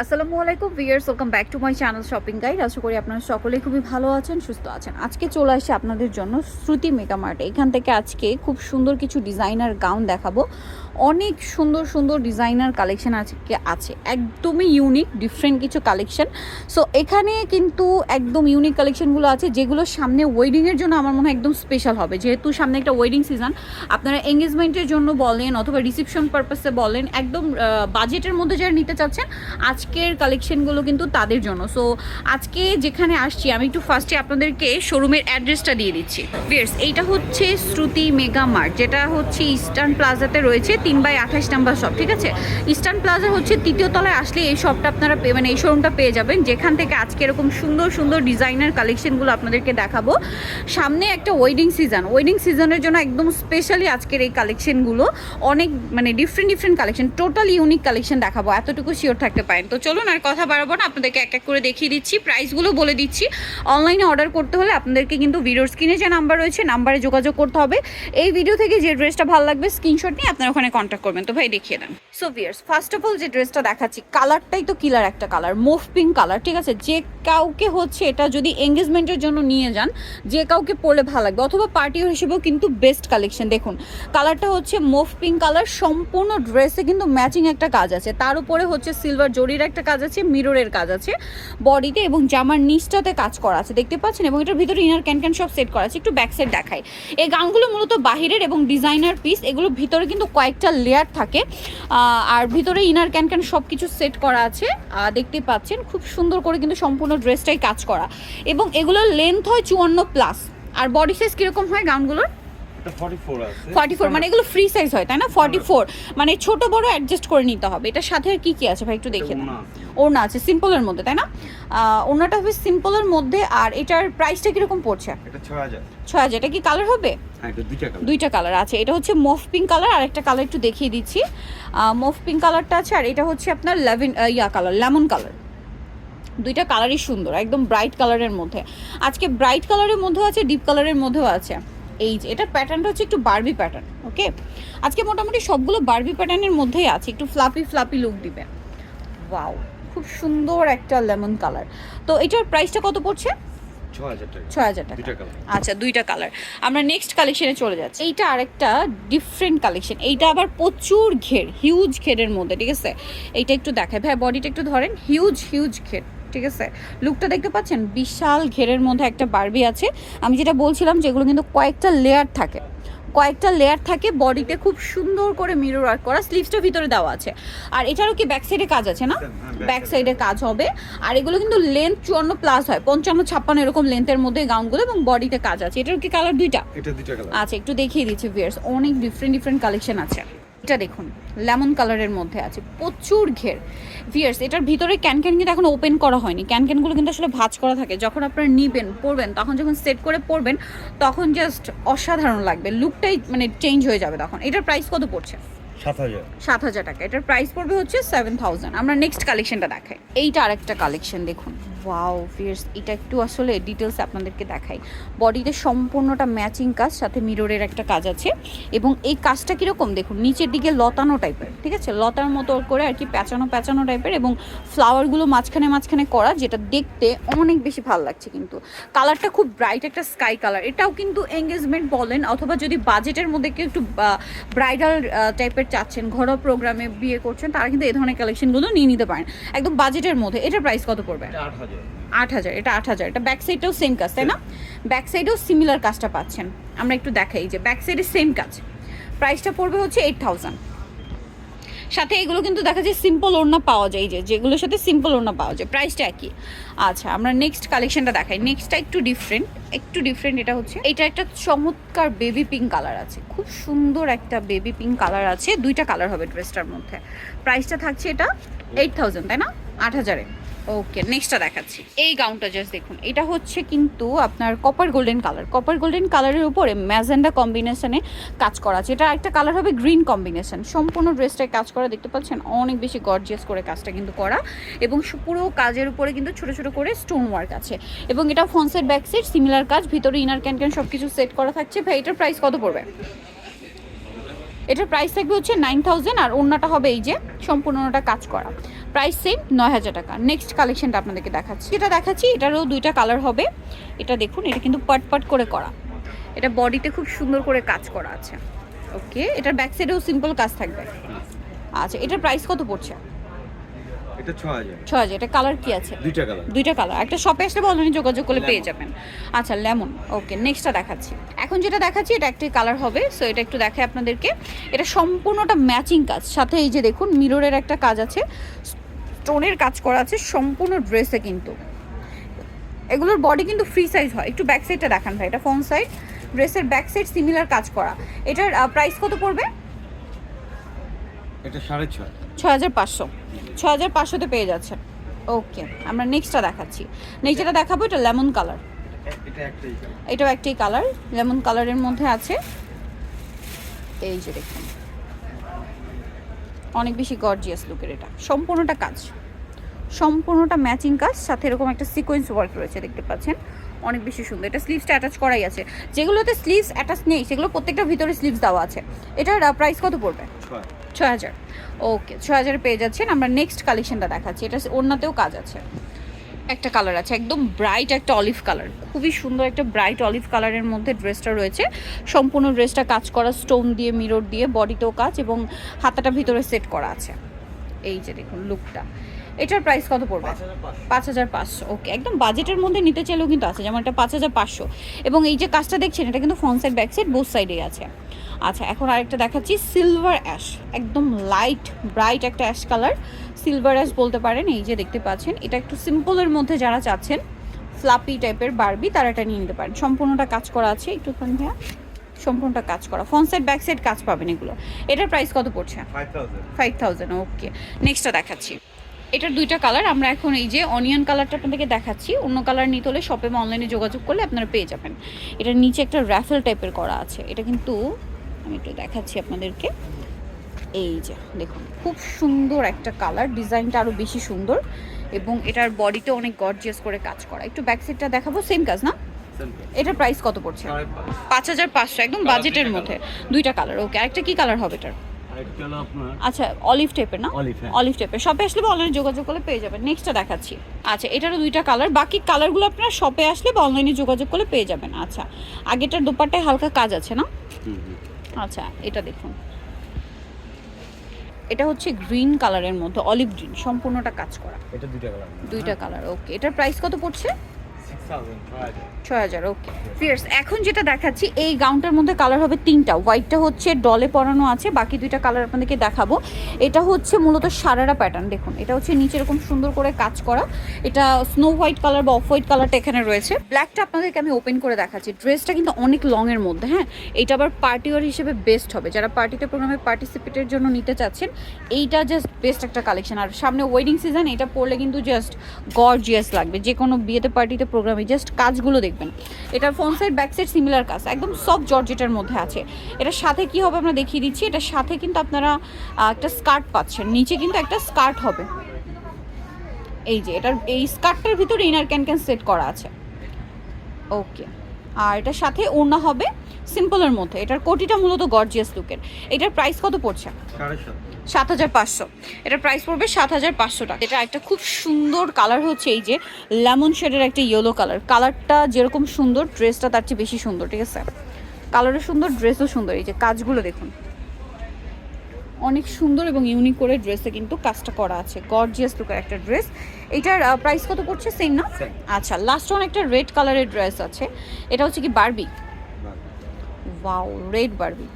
আসসালামু আলাইকুম viewers welcome back to my channel shopping guide আশা করি আপনারা সকলেই খুবই ভালো আছেন, সুস্থ আছেন। আজকে চলে আসছে আপনাদের জন্য শ্রুতি মেগা মার্টে। এখান থেকে আজকে খুব সুন্দর কিছু ডিজাইনার গাউন দেখাবো। অনেক সুন্দর সুন্দর ডিজাইনার কালেকশন আজকে আছে। একদমই ইউনিক ডিফারেন্ট কিছু কালেকশন সো এখানে কিন্তু একদম ইউনিক কালেকশনগুলো আছে, যেগুলো সামনে ওয়েডিংয়ের জন্য আমার মনে হয় একদম স্পেশাল হবে। যেহেতু সামনে একটা ওয়েডিং সিজন আপনারা এঙ্গেজমেন্টের জন্য বলেন অথবা রিসেপশন পারপাসে বলেন, একদম বাজেটের মধ্যে যারা নিতে চাচ্ছেন আজকের কালেকশনগুলো কিন্তু তাদের জন্য। সো আজকে যেখানে আসছি, আমি একটু ফার্স্টে আপনাদেরকে শোরুমের অ্যাড্রেসটা দিয়ে দিচ্ছি। বিয়ার্স এইটা হচ্ছে শ্রুতি মেগা মার্ট, যেটা হচ্ছে ইস্টার্ন প্লাজাতে রয়েছে, তিন বাই আঠাশ নাম্বার শপ ঠিক আছে? ইস্টার্ন প্লাজা হচ্ছে তৃতীয় তলায় আসলে এই শপটা আপনারা মানে এই শোরুমটা পেয়ে যাবেন। যেখান থেকে আজকে এরকম সুন্দর সুন্দর ডিজাইনার কালেকশনগুলো আপনাদেরকে দেখাবো। সামনে একটা ওয়েডিং সিজন ওয়েডিং সিজনের জন্য একদম স্পেশালি আজকের এই কালেকশনগুলো অনেক মানে different different collection total unique collection দেখাবো, এতটুকু শিওর থাকতে পারেন। তো চলুন আর কথা বাড়াবো না, আপনাদেরকে এক এক করে দেখিয়ে দিচ্ছি প্রাইসগুলো বলে দিচ্ছি। অনলাইনে অর্ডার করতে হলে আপনাদেরকে কিন্তু ভিডিওর স্ক্রিনে যে নাম্বার রয়েছে নাম্বারে যোগাযোগ করতে হবে। এই ভিডিও থেকে যে ড্রেসটা ভালো লাগবে স্ক্রিনশট নিয়ে আপনারা ওখানে কন্ট্যাক্ট করবেন। তো ভাই, দেখিয়ে দেন। So viewers first of all যে ড্রেসটা দেখাচ্ছি কালারটাই তো কিলার একটা কালার মুভ পিঙ্ক কালার ঠিক আছে? যে কাউকে হচ্ছে এটা যদি এঙ্গেজমেন্টের জন্য নিয়ে যান, যে কাউকে পরলে ভালো লাগবে, অথবা পার্টি হিসেবেও কিন্তু বেস্ট কালেকশন দেখুন কালারটা হচ্ছে মুভ পিঙ্ক কালার সম্পূর্ণ ড্রেসে কিন্তু ম্যাচিং একটা কাজ আছে। তার উপরে হচ্ছে সিলভার জরির একটা কাজ আছে মিররের কাজ আছে। বডিতে এবং জামার নিচটাতে কাজ করা আছে, দেখতে পাচ্ছেন? এবং এটার ভিতরে ইনার ক্যান ক্যান সব সেট করা আছে, একটু ব্যাক সাইড দেখাই। এই গাউনগুলো মূলত বাহিরের এবং ডিজাইনার পিস এগুলো ভিতরে কিন্তু কয়েকটা লেয়ার থাকে। আর ভিতরে ইনার ক্যান ক্যান সব কিছু সেট করা আছে। দেখতে পাচ্ছেন? খুব সুন্দর করে কিন্তু সম্পূর্ণ ড্রেসটাই কাজ করা। এবং এগুলোর লেন্থ হয় চুয়ান্ন প্লাস আর বডি সাইজ কীরকম হয় গাউনগুলোর? 44 আছে। ফর্টি ফোর মানে এগুলো ফ্রি সাইজ হয় তাই না? ফর্টি ফোর মানে ছোট বড় অ্যাডজাস্ট করে নিতে হবে। এটার সাথে আর কি কি আছে? ভাই একটু দেখে দিন। ওড়না আছে। সিম্পলের মধ্যে তাই না? ওড়নাটা হবে সিম্পলের মধ্যে আর এটার প্রাইসটা কীরকম পড়ছে? এটা 6000 ছয় হাজার এটা কি কালার হবে? হ্যাঁ এটা দুইটা কালার দুইটা কালার আছে। এটা হচ্ছে মফ পিঙ্ক কালার আর একটা কালার একটু দেখিয়ে দিচ্ছি। মফ পিঙ্ক কালারটা আছে আর এটা হচ্ছে আপনার লেভেন ইয়া কালার লেমন কালার দুইটা কালারই সুন্দর একদম ব্রাইট কালারের মধ্যে। আজকে ব্রাইট কালারের মধ্যেও আছে ডিপ কালারের মধ্যেও আছে। এই যে এটার প্যাটার্নটা হচ্ছে একটু বার্বি প্যাটার্ন ওকে আজকে মোটামুটি সবগুলো বার্বি প্যাটার্নের মধ্যেই আছে একটু ফ্লাপি ফ্লাপি লুক দিবে। ওয়াও খুব সুন্দর একটা লেমন কালার তো এটার প্রাইসটা কত পড়ছে? 6000 টাকা। ছয় হাজার টাকা আচ্ছা দুইটা কালার আমরা নেক্সট কালেকশনে চলে যাচ্ছি। এইটা আরেকটা ডিফারেন্ট কালেকশন এইটা আবার প্রচুর ঘের হিউজ ঘেরের মধ্যে ঠিক আছে? এইটা একটু দেখায় ভাই বডিটা একটু ধরেন। হিউজ হিউজ ঘের। ঠিক আছে? লুকটা দেখতে পাচ্ছেন? বিশাল ঘেরের মধ্যে একটা বারবি আছে। আমি যেটা বলছিলাম যেগুলো কিন্তু কয়েকটা লেয়ার থাকে। কয়েকটা লেয়ার থাকে বডিতে খুব সুন্দর করে মিরর ওয়ার্ক করা। স্লিভসটা ভিতরে দেওয়া আছে। আর এটারও কি ব্যাক সাইডে কাজ আছে না? ব্যাক সাইডে কাজ হবে। আর এগুলো কিন্তু লেন্থ চুয়ান্ন প্লাস হয়। পঞ্চান্ন ছাপ্পান্ন এরকম লেন্থের মধ্যে গাউনগুলো এবং বডিতে কাজ আছে। এটার কি কালার দুইটা? আচ্ছা একটু দেখিয়ে দিচ্ছি ভিয়ার্স অনেক ডিফারেন্ট ডিফারেন্ট কালেকশন আছে। এটা দেখুন লেমন কালারের মধ্যে আছে প্রচুর ঘের। ভিয়ার্স এটার ভিতরে ক্যান ক্যান কিন্তু এখন ওপেন করা হয়নি। ক্যান ক্যানগুলো কিন্তু আসলে ভাঁজ করা থাকে। যখন আপনারা নিবেন পরবেন তখন যখন সেট করে পরবেন তখন জাস্ট অসাধারণ লাগবে। লুকটাই মানে চেঞ্জ হয়ে যাবে তখন। এটার প্রাইস কত পড়ছে? 7000 সাত হাজার টাকা। এটার প্রাইস পড়বে হচ্ছে সেভেন থাউজেন্ড আমরা নেক্সট কালেকশনটা দেখাই। এইটা আরেকটা কালেকশন দেখুন। ওয়াও ফিয়ার্স এটা একটু আসলে ডিটেলস আপনাদেরকে দেখাই। বডিতে সম্পূর্ণটা ম্যাচিং কাজ, সাথে মিররের একটা কাজ আছে। এবং এই কাজটা কীরকম? দেখুন, নিচের দিকে লতানো টাইপের ঠিক আছে? লতার মতো করে আর কি প্যাঁচানো প্যাঁচানো টাইপের এবং ফ্লাওয়ারগুলো মাঝখানে মাঝখানে করা, যেটা দেখতে অনেক বেশি ভালো লাগছে কিন্তু। কালারটা খুব ব্রাইট একটা স্কাই কালার এটাও কিন্তু এঙ্গেজমেন্ট বলেন অথবা যদি বাজেটের মধ্যে কেউ একটু ব্রাইডাল টাইপের চাচ্ছেন, ঘরোয়া প্রোগ্রামে বিয়ে করছেন, তারা কিন্তু এই ধরনের কালেকশনগুলো নিয়ে নিতে পারেন। একদম বাজেটের মধ্যে। এটার প্রাইস কত পড়বে? এটা 8000 আট হাজার, এটা আট হাজার, এটা ব্যাক সাইডটাও সেম কাজ, তাই না? ব্যাক সাইডেও সিমিলার কাজটা পাচ্ছেন। আমরা একটু দেখাই যে ব্যাক সাইডে সেম কাজ। প্রাইসটা পড়বে হচ্ছে এইট থাউজেন্ড সাথে এগুলো কিন্তু দেখা যায় সিম্পল ওড়না পাওয়া যায় যে যেগুলোর সাথে সিম্পল ওড়না পাওয়া যায় প্রাইসটা একই। আচ্ছা আমরা নেক্সট কালেকশনটা দেখাই। নেক্সটটা একটু ডিফারেন্ট একটু ডিফারেন্ট এটা হচ্ছে, এটা একটা চমৎকার বেবি পিঙ্ক কালার আছে। খুব সুন্দর একটা বেবি পিঙ্ক কালার আছে, দুইটা কালার হবে ড্রেসটার মধ্যে। প্রাইসটা থাকছে এটা এইট থাউজেন্ড তাই না? আট হাজারে। ওকে নেক্সটটা দেখাচ্ছি। এই গাউনটা জাস্ট দেখুন। এটা হচ্ছে কিন্তু আপনার copper golden colour copper golden কালারের উপরে ম্যাজেন্ডা কম্বিনেশনে কাজ করা আছে। এটা একটা কালার হবে গ্রিন কম্বিনেশন সম্পূর্ণ ড্রেসটায় কাজ করা, দেখতে পাচ্ছেন? অনেক বেশি গর্জিয়াস করে কাজটা কিন্তু করা। এবং পুরো কাজের উপরে কিন্তু ছোট ছোট করে স্টোন ওয়ার্ক আছে। এবং এটা ফ্রন্ট ব্যাক সাইড সিমিলার কাজ। ভিতরে ইনার ক্যান ক্যান সব কিছু সেট করা থাকছে। ভাই, এটার প্রাইস কত পড়বে? এটার প্রাইস থাকবে হচ্ছে নাইন থাউজেন্ড আর অন্যটা হবে এই যে সম্পূর্ণটা কাজ করা। প্রাইস সেম নয় হাজার টাকা। নেক্সট কালেকশনটা আপনাদেরকে দেখাচ্ছি। এটা দেখাচ্ছি এটারও দুইটা কালার হবে। এটা দেখুন এটা কিন্তু পাট পাট করে করা। এটা বডিতে খুব সুন্দর করে কাজ করা আছে। ওকে এটার ব্যাক সাইডেও সিম্পল কাজ থাকবে। আচ্ছা এটার প্রাইস কত পড়ছে? এটা এটা কালার কি আছে? দুইটা কালার দুইটা কালার একটা শপে আসলে যোগাযোগ করলে পেয়ে যাবেন। আচ্ছা লেমন ওকে নেক্সটটা দেখাচ্ছি। এখন যেটা দেখাচ্ছি এটা একটি কালার হবে। সো এটা একটু দেখাই আপনাদেরকে। এটা সম্পূর্ণটা ম্যাচিং কাজ। সাথে এই যে দেখুন মিররের একটা কাজ আছে। স্টোনের কাজ করা আছে সম্পূর্ণ ড্রেসে কিন্তু। এগুলোর বডি কিন্তু ফ্রি সাইজ হয়। একটু ব্যাক সাইডটা দেখান ভাই এটা ফ্রন্ট সাইড ড্রেসের ব্যাক সাইড সিমিলার কাজ করা। এটার প্রাইস কত পড়বে? এটা সাড়ে ছয়। ছ হাজার পাঁচশো। ছ হাজার পাঁচশোতে পেয়ে যাচ্ছে। ওকে আমরা নেক্সটটা দেখাচ্ছি। নেক্সট যেটা দেখাবো এটা লেমন কালার এটাও একটাই কালার লেমন কালারের মধ্যে আছে। এই যে দেখুন। অনেক বেশি গর্জিয়াস লুকের এটা। সম্পূর্ণটা কাজ। সম্পূর্ণটা ম্যাচিং কাজ সাথে এরকম একটা সিকোয়েন্স ওয়ার্ক রয়েছে দেখতে পাচ্ছেন। অনেক বেশি সুন্দর। এটা স্লিভসটা অ্যাটাচ করাই আছে। যেগুলোতে স্লিভস অ্যাটাচ নেই সেগুলো প্রত্যেকটা ভিতরে স্লিভস দেওয়া আছে। এটার প্রাইস কত পড়বে? ছয়। হাজার। ওকে ছয় হাজার পেয়ে যাচ্ছেন। আমরা নেক্সট কালেকশনটা দেখাচ্ছি। এটা ওনাতেও কাজ আছে। একটা কালার আছে, একদম ব্রাইট একটা অলিভ কালার খুবই সুন্দর একটা ব্রাইট অলিভ কালারের মধ্যে ড্রেসটা রয়েছে। সম্পূর্ণ ড্রেসটা কাজ করা স্টোন দিয়ে মিরর দিয়ে বডিতেও কাজ এবং হাতাটা ভিতরে সেট করা আছে। এই যে দেখুন লুকটা এটার প্রাইস কত পড়বে? পাঁচ হাজার পাঁচশো। ওকে একদম বাজেটের মধ্যে নিতে চাইলেও কিন্তু আছে যেমন এটা পাঁচ হাজার পাঁচশো। এবং এই যে কাজটা দেখছেন এটা কিন্তু front side back side both সাইডেই আছে। আচ্ছা এখন আরেকটা দেখাচ্ছি সিলভার অ্যাশ একদম লাইট ব্রাইট একটা অ্যাশ কালার সিলভার অ্যাশ বলতে পারেন এই যে দেখতে পাচ্ছেন এটা একটু সিম্পলের মধ্যে যারা চাচ্ছেন ফ্লাপি টাইপের বারবি তারা এটা নিয়ে নিতে পারেন। সম্পূর্ণটা কাজ করা আছে একটুখানি হ্যাঁ সম্পূর্ণটা কাজ করা। ফ্রন্ট সাইড ব্যাক সাইড কাজ পাবেন এগুলো। এটার প্রাইস কত পড়ছে? ফাইভ থাউজেন্ড ওকে নেক্সটটা দেখাচ্ছি। এটার দুইটা কালার আমরা এখন এই যে অনিয়ন কালারটা আপনাদেরকে দেখাচ্ছি। অন্য কালার নিতে হলে শপে বা অনলাইনে যোগাযোগ করলে আপনারা পেয়ে যাবেন। এটার নিচে একটা র্যাফেল টাইপের করা আছে। এটা কিন্তু আমি একটু দেখাচ্ছি আপনাদেরকে। এই যে দেখুন খুব সুন্দর একটা কালার ডিজাইনটা আরও বেশি সুন্দর এবং এটার বডিতে অনেক গর্জিয়াস করে কাজ করা। একটু ব্যাক সাইডটা দেখাবো সেম কাজ না? এটার প্রাইস কত পড়ছে? পাঁচ। হাজার পাঁচশো একদম বাজেটের মধ্যে। দুইটা কালার ওকে আরেকটা কি কালার হবে এটার? আচ্ছা অলিভ টাইপের না? অলিভ টাইপের শপে আসলে বা অনলাইনে যোগাযোগ করলে পেয়ে যাবেন। নেক্সটটা দেখাচ্ছি। আচ্ছা এটারও দুইটা কালার বাকি কালারগুলো আপনারা শপে আসলে বা অনলাইনে যোগাযোগ করলে পেয়ে যাবেন। আচ্ছা আগেটার দোপাট্টায় হালকা কাজ আছে না। আচ্ছা এটা দেখুন। এটা হচ্ছে গ্রিন কালারের মধ্যে অলিভ গ্রিন সম্পূর্ণটা কাজ করা। এটা দুইটা কালার দুইটা কালার ওকে এটার প্রাইস কত পড়ছে? ছয় হাজার ওকে ফিয়ার্স এখন যেটা দেখাচ্ছি, এই গাউনটার মধ্যে কালার হবে তিনটা। হোয়াইটটা হচ্ছে ডলে পরানো আছে, বাকি দুইটা কালার আপনাদেরকে দেখাবো। এটা হচ্ছে মূলত সারারা প্যাটার্ন দেখুন। এটা হচ্ছে নিচে এরকম সুন্দর করে কাজ করা। এটা স্নো হোয়াইট কালার বা অফ হোয়াইট কালারটা এখানে রয়েছে। ব্ল্যাকটা আপনাদেরকে আমি ওপেন করে দেখাচ্ছি। ড্রেসটা কিন্তু অনেক লং এর মধ্যে হ্যাঁ? এটা আবার পার্টি ওয়ার হিসেবে বেস্ট হবে। যারা পার্টিতে প্রোগ্রামে পার্টিসিপেটের জন্য নিতে চাচ্ছেন, এইটা জাস্ট বেস্ট একটা কালেকশন আর সামনে ওয়েডিং সিজন এটা পরলে কিন্তু জাস্ট গর্জিয়াস লাগবে। যে কোনো বিয়েতে পার্টিতে প্রোগ্রামে জাস্ট কাজগুলো দেখবেন। এটা front side back side similar কাজ, একদম সব জর্জেটের মধ্যে আছে। এটার সাথে কি হবে আমরা দেখিয়ে দিচ্ছি, এটার সাথে কিন্তু আপনারা একটা স্কার্ট পাচ্ছেন। নিচে কিন্তু একটা স্কার্ট হবে। এই যে, এটার, এই স্কার্টটার ভিতরে ইনার ক্যান ক্যান সেট করা আছে। ওকে আর এটার সাথে ওড়না হবে সিম্পলের মধ্যে। এটার কোটিটা মূলত গর্জিয়াস লুকের এটার প্রাইস কত পড়ছে? সাড়ে সাত হাজার পাঁচশো। এটার প্রাইস পড়বে সাত হাজার পাঁচশো টাকা। এটা একটা খুব সুন্দর কালার হচ্ছে এই যে লেমন শেডের একটা ইয়েলো কালার কালারটা যেরকম সুন্দর ড্রেসটা তার চেয়ে বেশি সুন্দর ঠিক আছে? কালারও সুন্দর ড্রেসও সুন্দর। এই যে কাজগুলো দেখুন। অনেক সুন্দর এবং ইউনিক করে ড্রেসে কিন্তু কাজটা করা আছে। গর্জিয়াস লুকের একটা ড্রেস এটার প্রাইস কত পড়ছে? সেম না? আচ্ছা লাস্ট ওয়ান একটা রেড কালারের ড্রেস আছে। এটা হচ্ছে কি Barbie wow red Barbie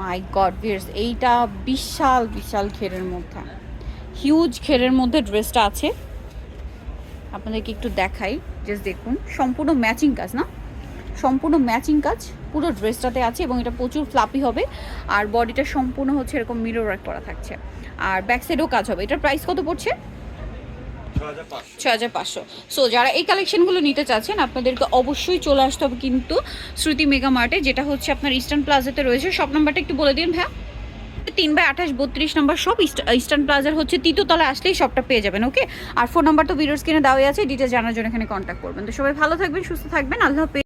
my god viewers এইটা বিশাল বিশাল ঘেরের মধ্যে। হিউজ ঘেরের মধ্যে ড্রেসটা আছে। আপনাদেরকে একটু দেখাই জাস্ট দেখুন। সম্পূর্ণ ম্যাচিং কাজ, না? সম্পূর্ণ ম্যাচিং কাজ, পুরো ড্রেসটাতে আছে এবং এটা প্রচুর ফ্লাপি হবে। আর বডিটা সম্পূর্ণ হচ্ছে এরকম মিরর করা থাকছে। আর ব্যাক সাইডেও কাজ হবে। এটার প্রাইস কত পড়ছে? ছ হাজার পাঁচশো। সো যারা এই কালেকশনগুলো নিতে চাচ্ছেন, আপনাদেরকে অবশ্যই চলে আসতে হবে কিন্তু শ্রুতি মেগা মার্টে যেটা হচ্ছে আপনার ইস্টার্ন প্লাজাতে রয়েছে। সব নাম্বারটা একটু বলে দিন হ্যাঁ তিন বাই আঠাশ, বত্রিশ নম্বর সব ইস্টার্ন প্লাজার হচ্ছে তৃতীয়তলা আসলেই সবটা পেয়ে যাবেন ওকে আর ফোন নাম্বার তো ভিডিওর স্ক্রিনে দেওয়াই আছে ডিটেলস জানার জন্য এখানে কন্ট্যাক্ট করবেন। তো সবাই ভালো থাকবেন, সুস্থ থাকবেন, আল্লাহ